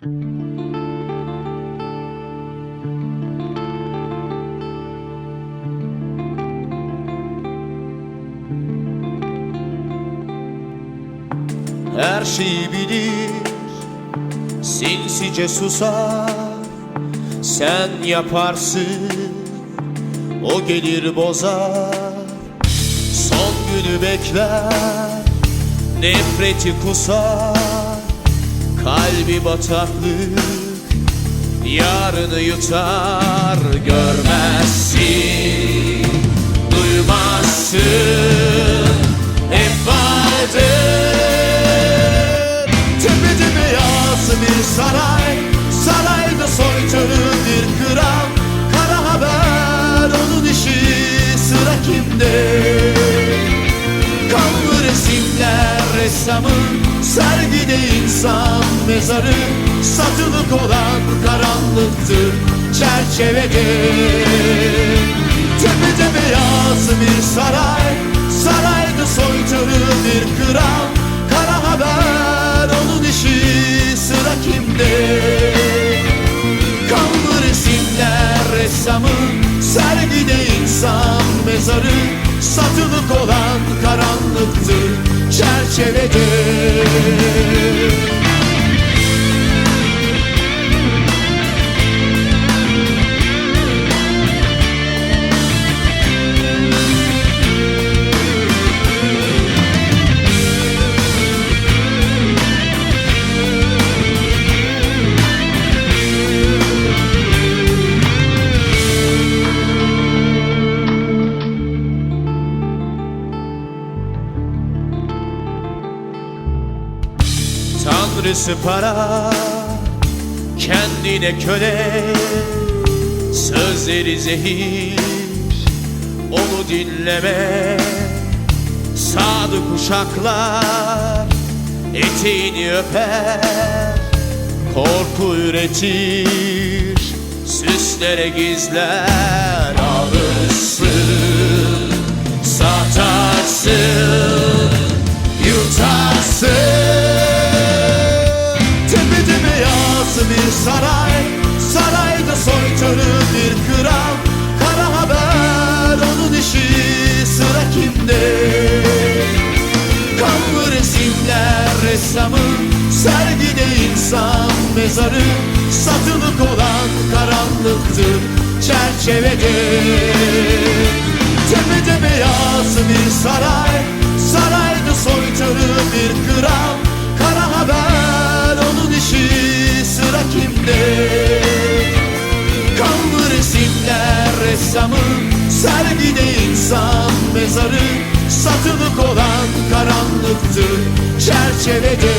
Her şeyi bilir Sinsice susar. Sen yaparsın O gelir bozar. Son günü bekler Nefreti kusar Kalbi bataklık Yarını yutar Görmezsin Duymazsın. Hep vardır Sergide insan mezarı Satılık olan karanlıktır Çerçevede. Tepede beyaz bir saray Sarayda soytarı bir kral. Kara haber onun işi Sıra kimde? Kanlı resimler ressamın Sergide insan mezarı Satılık olan karanlıktır Çerçevede Tanrısı para Kendine köle Sözleri zehir Onu dinleme. Sadık uşaklar Eteğini öper Korku üretir Süslere gizler. Alırsın Satarsın mezarı Satılık olan karanlıktır Çerçevede. Tepede beyaz bir saray Sarayda soytarı bir kral Kara haber onun işi Sıra kimde? Kanlı resimler ressamın Sergide insan mezarı. Satılık olan karanlıktır Çerçevede